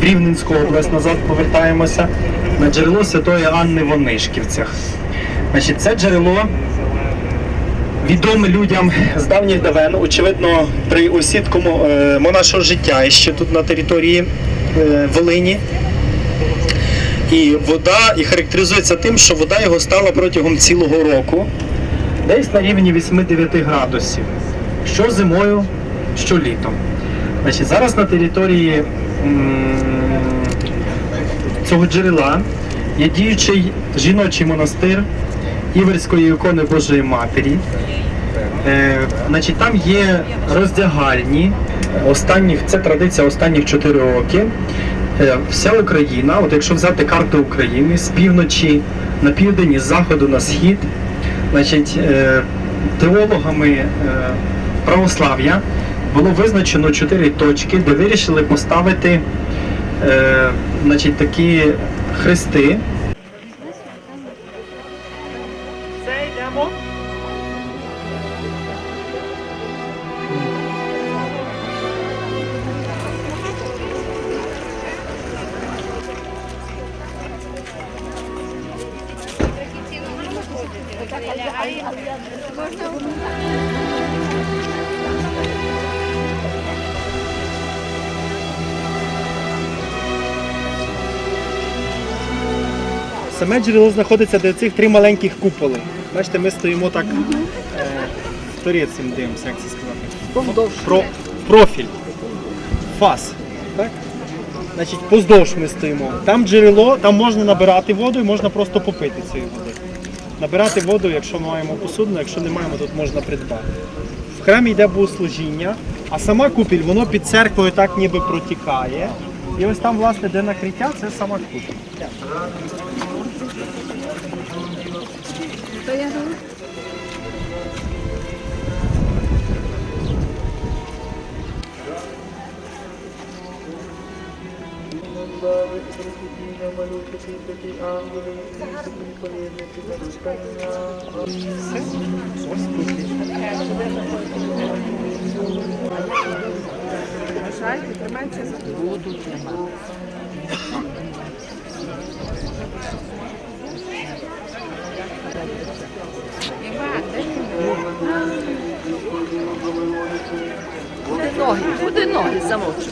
в Рівненську область назад повертаємося на джерело Святої Анни в Онишківцях. Значить, це джерело відоме людям з давніх давен, очевидно, при осідкому е, монашого життя і ще тут на території е, Волині. І вода і характеризується тим, що вода його стала протягом цілого року, десь на рівні 8-9 градусів. Що зимою, що літом. Значить, зараз на території цього джерела є діючий жіночий монастир Іверської ікони Божої Матері. Е, значить, там є роздягальні. Останніх, це традиція останніх 4 роки. Е, вся Україна, от якщо взяти карту України з півночі на південь, із заходу на схід, значить, е, теологами е, православ'я було визначено чотири точки, де вирішили поставити е, значить, такі хрести. Саме джерело знаходиться де цих три маленьких куполи. Бачите, ми стоїмо так е, торецем дивимося, як це сказати. Про, профіль. Фас. Так? Значить, поздовж ми стоїмо. Там джерело, там можна набирати воду і можна просто попити цієї води. Набирати воду, якщо маємо посудину, якщо не маємо, тут можна придбати. В храмі йде богослужіння, а сама купіль, воно під церквою так ніби протікає. І ось там, власне, де накриття, це сама купіль. Ось купіль. Бажайте, тримайтеся за Буде ноги, буде ноги замовчу.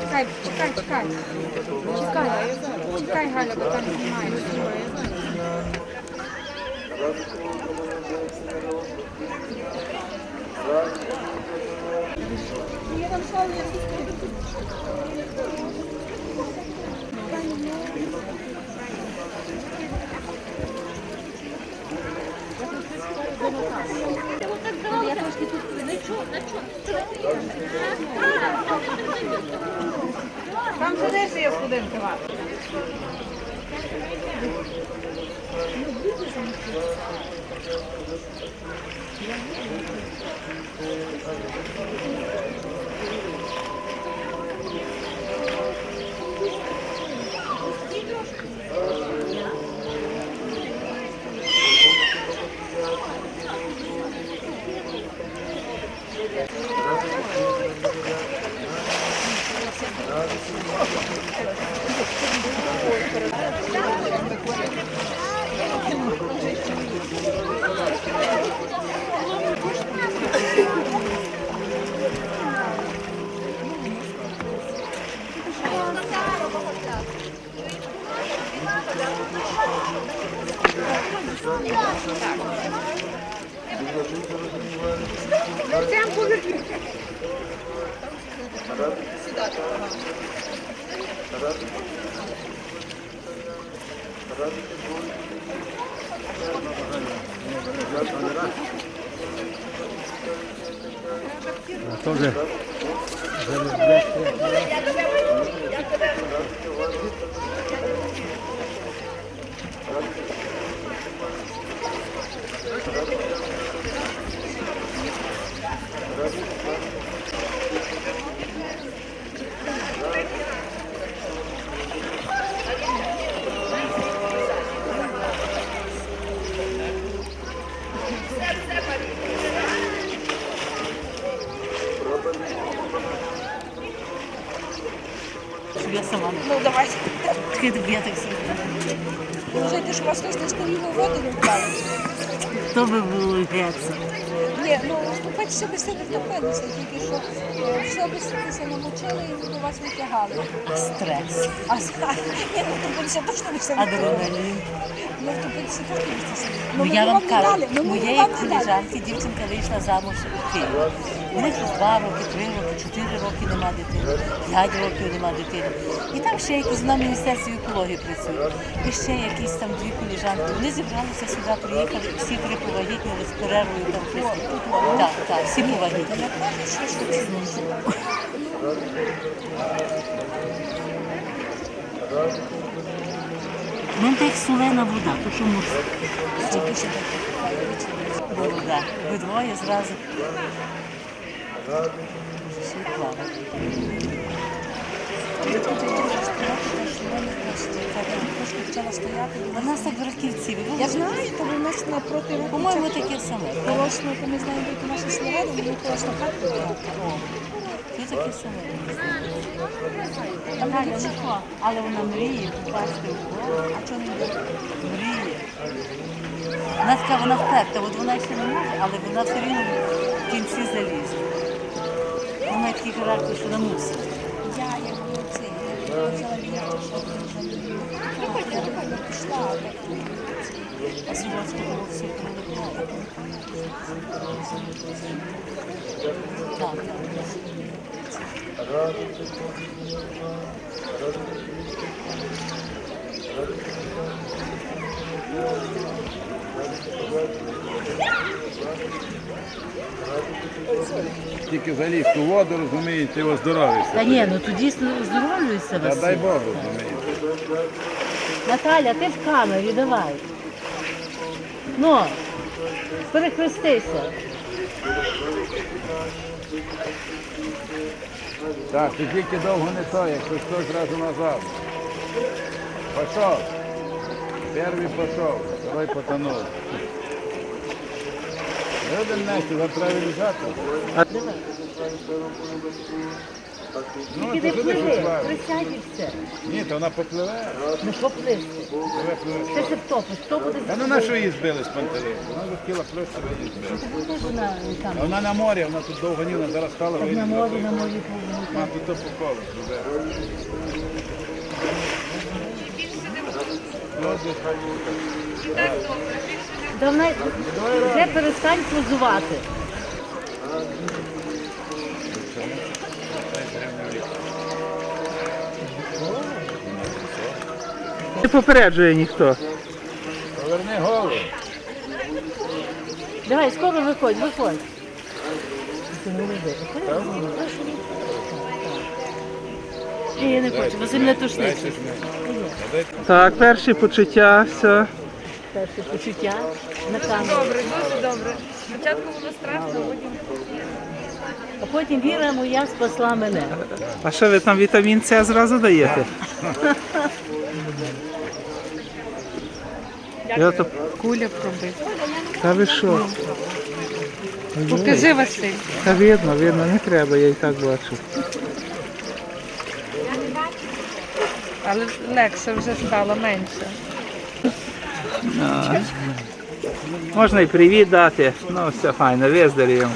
Чекай, чекай, чекай. Чекай, чекай, Галя, бо там знімаєш. Там сидиш, я трошки тут Там же десь є студенти Тоже. Thank you. Так собі. Може, ти ж у вас хтось не столі воду не впали? То би було греться. Ні, ну вступитися ви сюди втопилися, тільки що е, все виситися намочили і вас витягали. Стрес. А ні, ну втопитися точно ви самі. Адреналін. Ну втопитися точно ви самі. Ну, я вам кажу, ну, моєї не коліжанки дівчинка вийшла замуж у Києві. У них два роки, три роки, чотири роки нема дитини, п'ять років нема дитини. І там ще якісь на міністерстві екології працюють. І ще якісь там дві коліжанки. Вони зібралися сюди, приїхали, всі три повагітніли з перервою там. Так, так, всі повагітніли. Ну, так як солена вода, то що може? Вода. Ви двоє зразу. Нас так в Раківці. Я знаю, то у нас напроти. По-моєму, таке саме. Колосно, ми знаємо, де наші слова, ми колосно хатку. Це таке саме. Ну що? Але вона мріє попасти в гору. А чого не мріє? Вона така, вона вперта, от вона ще не може, але вона все рівно в кінці залізе. Вона такий характер, що вона мусить. Я як це, я взяла білет, що я пішла. А було все. Так, так. Тільки заліз ту воду, розумієте, і оздоровишся. Та ні, ну тоді здоровлюйся, Та Василь. дай Бог, розумієте. Наталя, ти в камері, давай. Ну, перехрестися. Так, ти тільки довго не то, якщо що, зразу назад. Пішов. Перший пішов, второй потонув. Люди вам треба лежати. Ну, Тільки не сюди пливи, поплавай. присядь і все. Ні, то вона попливе. Не поплився. Пливе, пливе. Ти втопиш, хто буде Та ну на що її збили з пантелику? Вона вже хотіла плюс себе її збили. Ти А вона на морі, вона тут довго ні, вона зараз стала Так вийде. на морі, на морі повинні. Вона тут то по колу живе. Ну, десь хай буде. Давай, перестань позувати. Не попереджує ніхто. Поверни голову. Давай, скоро виходь, виходь. Ні, я не хочу, Василь не тушнить. Так, перші почуття, все. Перше почуття на камеру. Добре, дуже добре. Спочатку було страшно, потім А потім віра моя спасла мене. А що ви там вітамін С зразу даєте? Я то... куля пробита. Та ви що? Покажи, Василь. Та видно, видно, не треба, я і так бачу. Але легше вже стало менше. Можна і привіт дати. Ну, все файно, виздоріємо.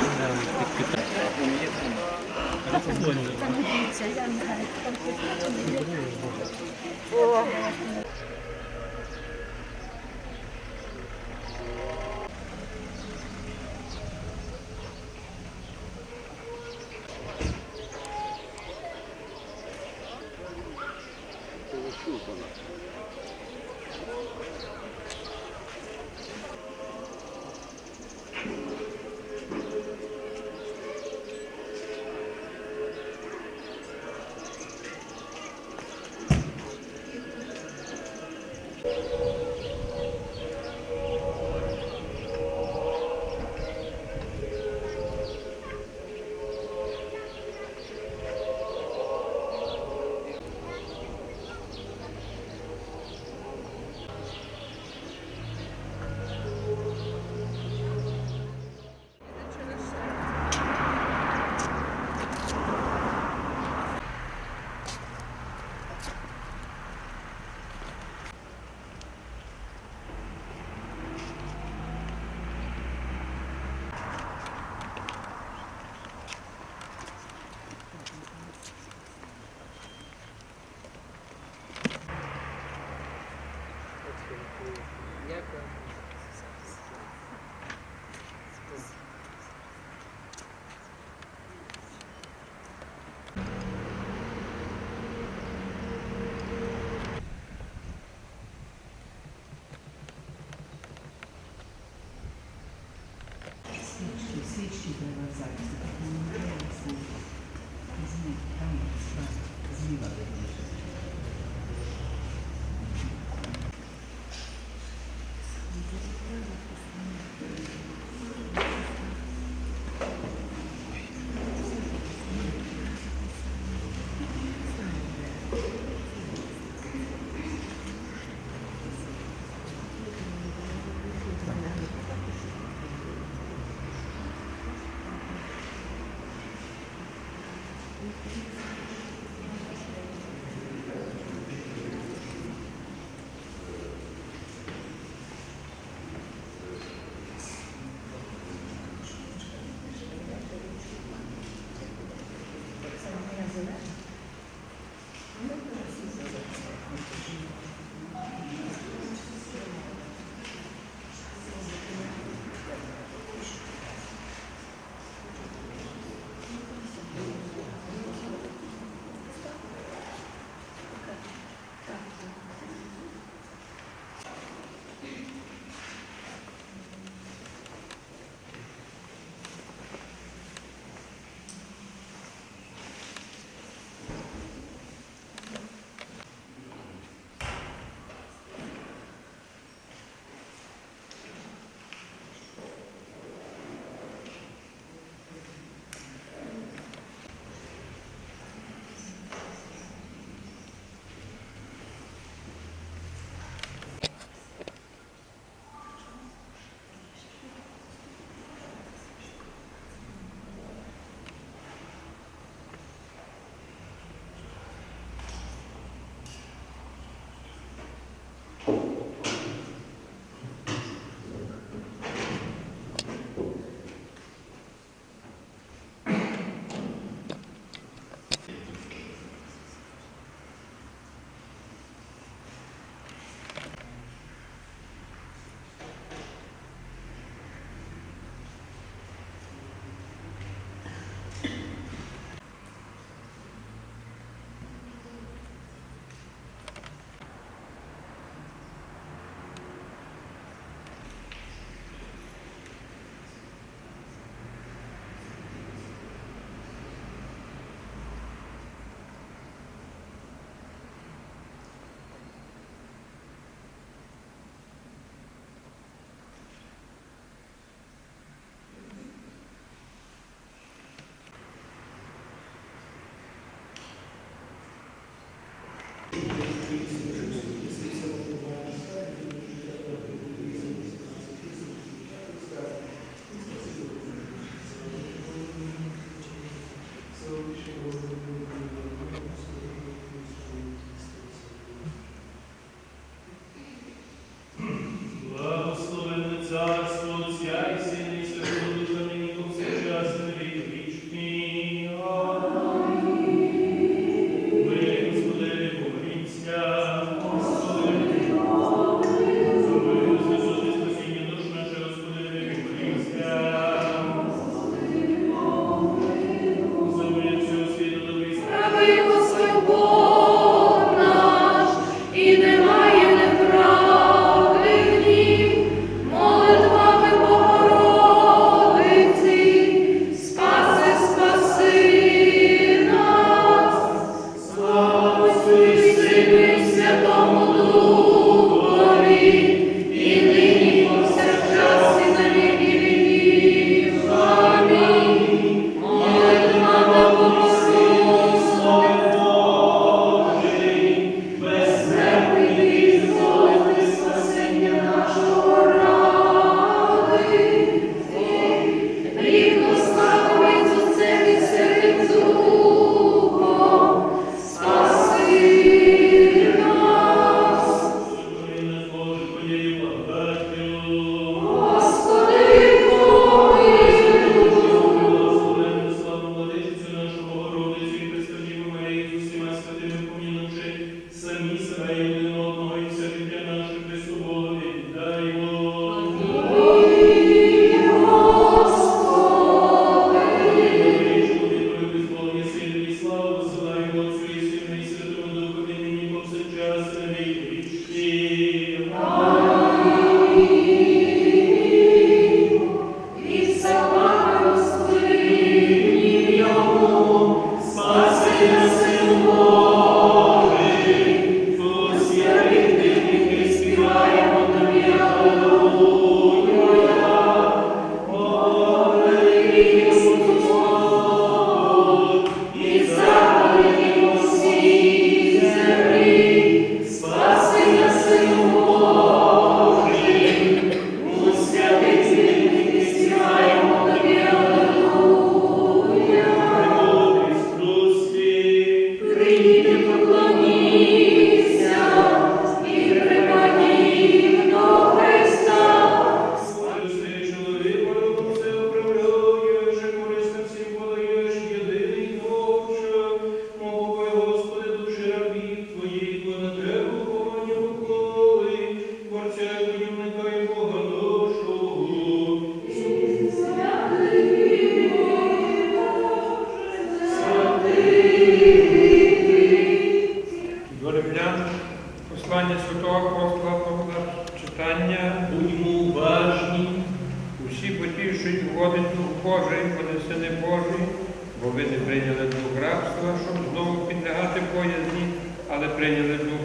page to their website.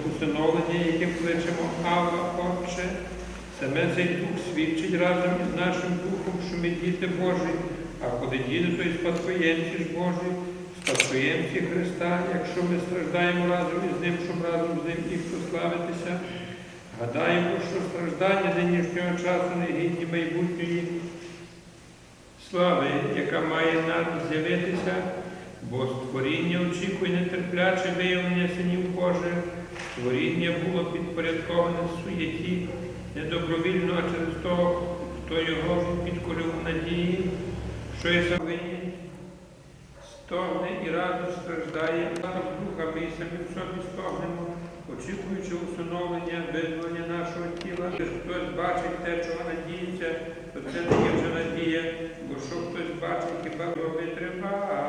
Усиновлення, яким кличемо Ава, Отче. Саме цей дух свідчить разом із нашим духом, що ми діти Божі, а коли діти, то й спадкоємці ж Божі, спадкоємці Христа, якщо ми страждаємо разом із Ним, щоб разом з Ним і прославитися. Гадаємо, що страждання нинішнього часу не гідні майбутньої слави, яка має нам з'явитися, бо створіння очікує нетерпляче виявлення синів Божих. Створіння було підпорядковане суєті, не добровільно, а через того, хто його підкорив надії, що і самині стогне і разом страждає, а духа ми самі в собі стогнемо, очікуючи усиновлення, визволення нашого тіла. Якщо хтось бачить те, чого надіється, то це не є вже надія, бо що хтось бачить, хіба робить тривало.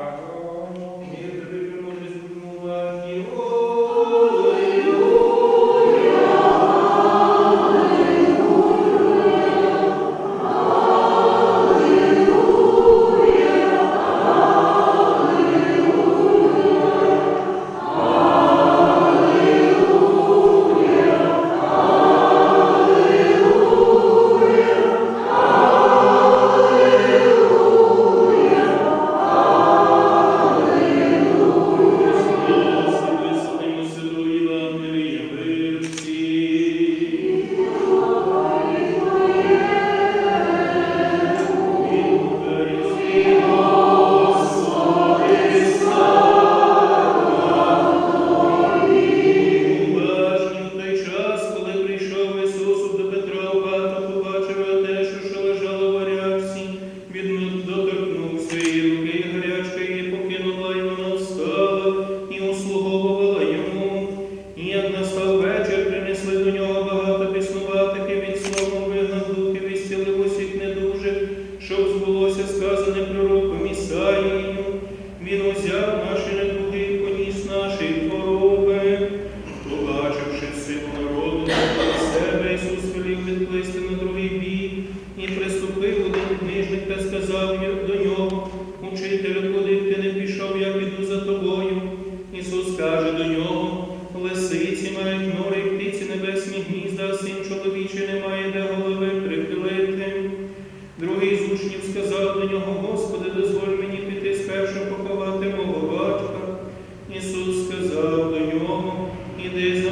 Нього,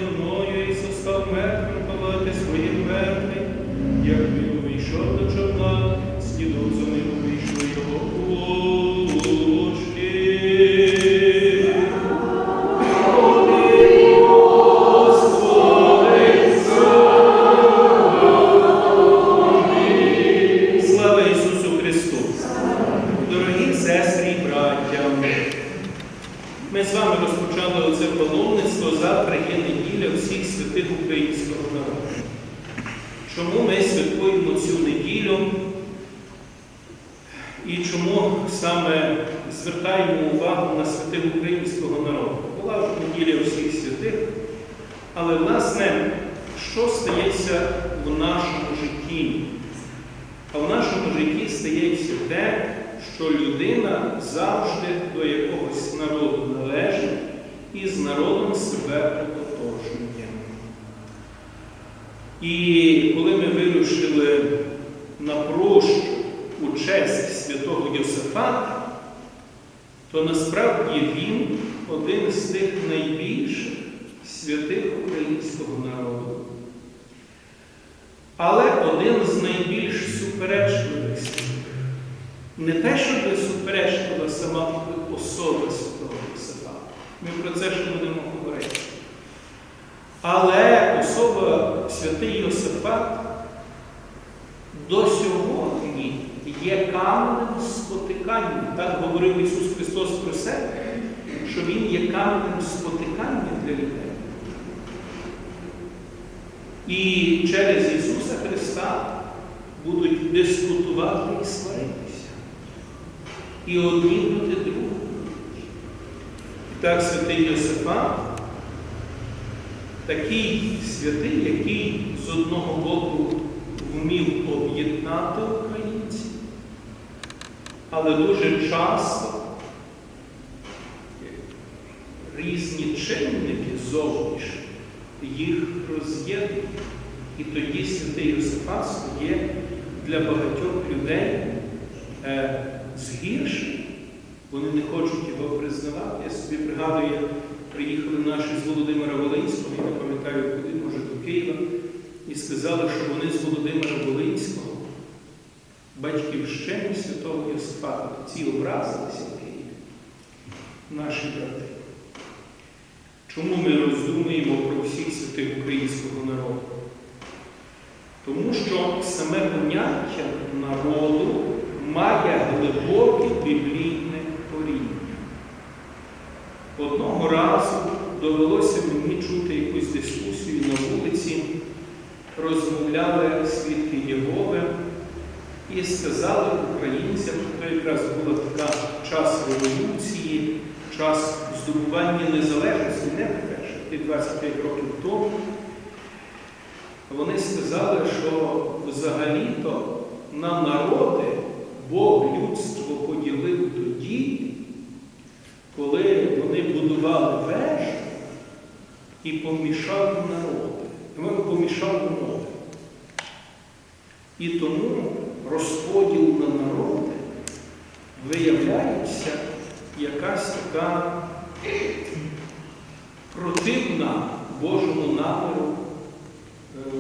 що людина завжди до якогось народу належить і з народом себе ототожнює. І коли ми вирушили на прощу у честь святого Йосифата, то насправді він один з тих найбільших святих українського народу. Але один з найбільш суперечливих. Не те, щоб суперечлива сама особа святого Йосифа. Ми про це ще будемо говорити. Але особа святий Йосифат до сьогодні є каменем спотикання. Так говорив Ісус Христос про себе, що Він є каменем спотикання для людей. І через Ісуса Христа будуть дискутувати і сваритися. І одні проти других. І так святий Йосифа такий святий, який з одного боку вмів об'єднати українців, але дуже часто різні чинники зовнішні їх роз'єднують. І тоді святий Йосифат стає для багатьох людей згіршим. Вони не хочуть його признавати. Я собі пригадую, як приїхали наші з Володимира Волинського, я не пам'ятаю, куди, може, до Києва, і сказали, що вони з Володимира Волинського, батьківщини святого Йосифата, ці образилися в Києві, наші брати. Чому ми роздумуємо про всіх святих українського народу? Тому що саме поняття народу має глибоке біблійне коріння. Одного разу довелося мені чути якусь дискусію на вулиці, розмовляли свідки Єгови і сказали українцям, що якраз була така час революції, час здобування незалежності, не що 25 років тому. Вони сказали, що взагалі-то на народи Бог людство поділив тоді, коли вони будували вежі і помішали народи. Вони помішали мови. І тому розподіл на народи виявляється якась така противна Божому наміру е,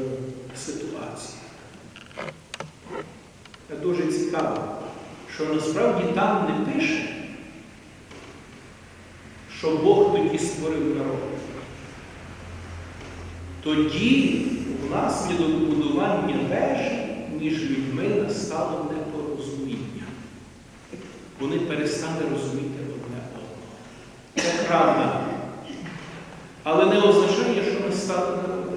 ситуація. Цікаво, що насправді там не пише, що Бог тоді створив народ. Тоді внаслідок будування вежі між людьми настало непорозуміння. Вони перестали розуміти одне одного. Це правда. Але не означає, що ми стали народом.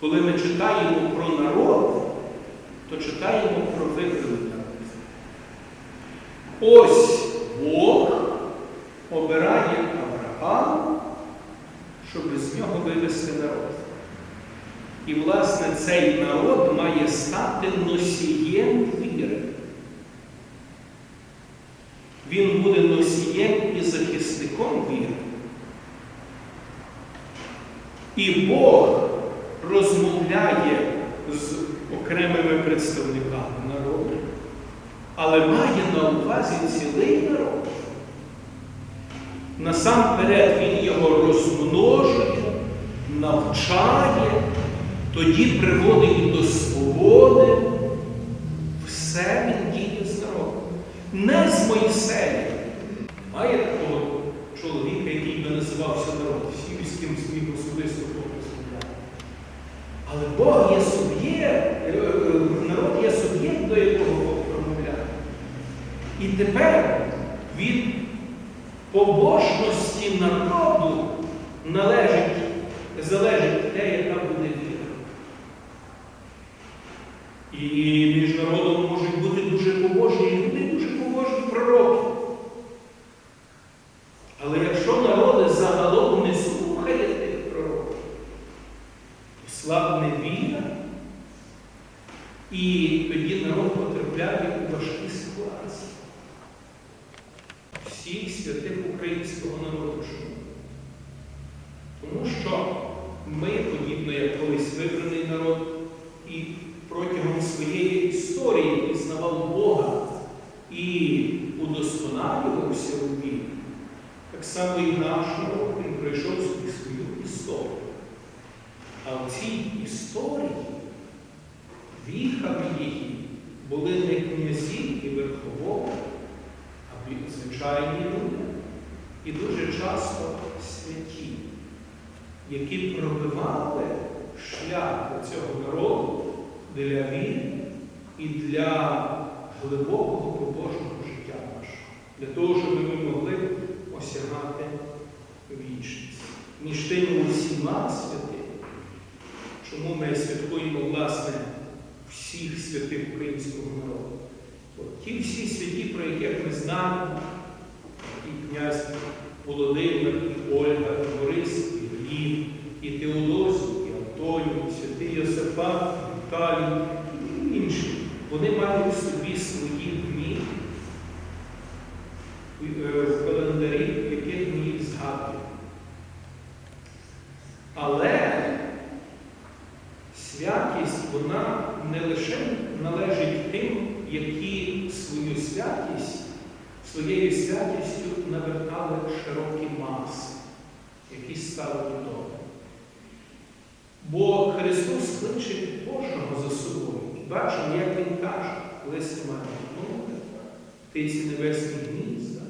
Коли ми читаємо про народ, то читаємо про вибраний народ. Ось Бог обирає Авраама, щоб з нього вивести народ. І, власне, цей народ має стати носієм віри. Він буде носієм і захисником віри. І Бог розмовляє з окремими представниками народу, але має на увазі цілий народ. Насамперед він його розмножує, навчає, тоді приводить до свободи. Все він діє з народом. Не з Моїсеєм. Має такого чоловіка, який би називався народ, всі з ким зміг особисто розмовляти. Але Бог є суб'єкт, е, е, народ є суб'єкт, до якого Бог промовляє. І тепер від побожності народу належить, залежить те, яка буде віра. І між народом можуть бути дуже побожні люди, дуже побожні пророки. Але якщо народи загалом не слухає тих пророків, то слабне віра, і тоді народ потрапляє у важкі ситуації. Всіх святих українського народу. Чому? Тому що ми, подібно як колись вибраний народ, і протягом своєї історії пізнавав Бога і удосконалювався у вірі. Так само і наш народ, він пройшов собі свою історію. А в цій історії її були не князі і верховоди, а звичайні люди. І дуже часто святі, які пробивали шлях цього народу для віри і для глибокого побожного життя нашого, для того, щоб ми могли осягати вічність. Між тими усіма святими, чому ми святкуємо, власне, всіх святих українського народу. От ті всі святі, про яких ми знаємо, і князь Володимир, і Ольга, і Борис, і Гліб, і Теодосій, Йосифат, Калій і інші. Вони мають в собі свої дні е, в календарі, в яких ми їх згадуємо. Але святість, вона не лише належить тим, які свою святість, своєю святістю навертали широкі маси, які стали відомі. Бо Христос кличе кожного за собою. Бачимо, як Він каже, коли має птиці небесні гнізда.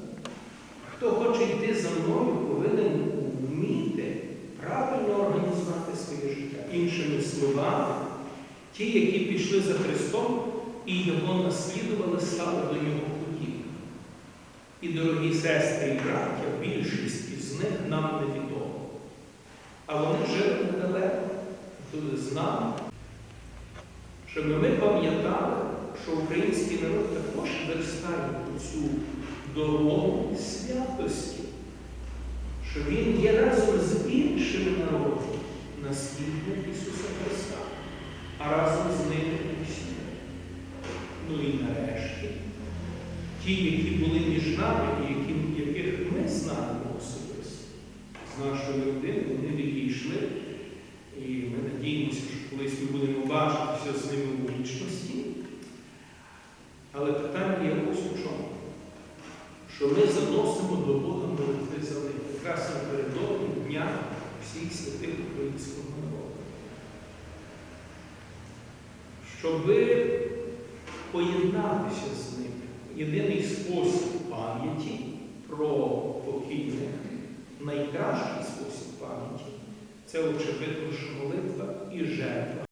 Хто хоче йти за мною, повинен вміти правильно організувати своє життя. Іншими словами, ті, які пішли за Христом і його наслідували, стали до нього подібними. І, дорогі сестри і браття, більшість із них нам невідомо. А вони жили недалеко, тут з нами. Щоб ми пам'ятали, що український народ також верстає цю дорогу святості, що він є разом з іншим народом наслідник Ісуса Христа, а разом з ними усі. Ну і нарешті, ті, які були між нами, і яких ми знаємо особисто, з нашої родини, вони відійшли. І ми надіємося, що колись ми будемо бачитися з ними у вічності. Але питання є ось у чому. Що ми заносимо до Бога молитви за них, якраз напередодні Дня всіх святих українського народу. Щоби поєднатися з ними. Єдиний спосіб пам'яті про покійних, найкращий спосіб пам'яті це очевидно, що молитва і жертва.